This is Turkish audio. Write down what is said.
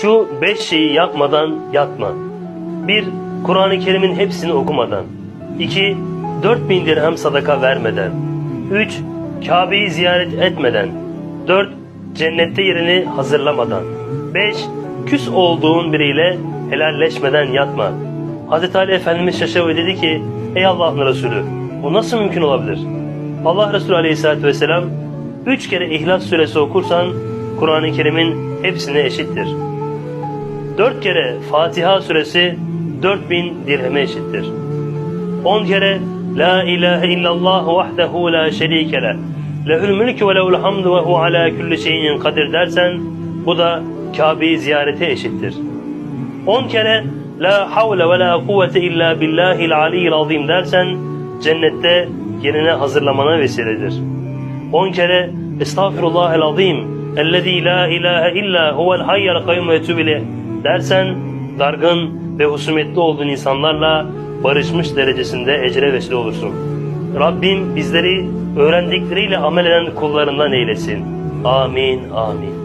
Şu beş şeyi yapmadan yatma. 1. Kur'an-ı Kerim'in hepsini okumadan. 2. 4000 dirhem sadaka vermeden. 3. Kabe'yi ziyaret etmeden. 4. Cennette yerini hazırlamadan. 5. Küs olduğun biriyle helalleşmeden yatma. Hz. Ali Efendimiz şaşırdı dedi ki Ey Allah'ın Resulü bu nasıl mümkün olabilir? Allah Resulü Aleyhisselatü Vesselam üç kere İhlas suresi okursan Kur'an-ı Kerim'in hepsine eşittir. Dört kere Fatiha suresi 4000 dirheme eşittir. On kere La ilahe illallah vahdehu la şerike leh. Lehül mülkü ve lehul hamdu ve hu ala kulli şeyin kadir dersen bu da Kabe'yi ziyarete eşittir. On kere La havle ve la kuvvete illa billahil aliyyil azim dersen cennette yerine hazırlamana vesiledir. On kere Estağfirullahel azim ellezî la ilahe illa huvel hayyel kayyum ve etûbü ileyh dersen dargın ve husumetli olduğun insanlarla barışmış derecesinde ecre vesile olursun. Rabbim bizleri öğrendikleriyle amel eden kullarından eylesin. Amin, amin.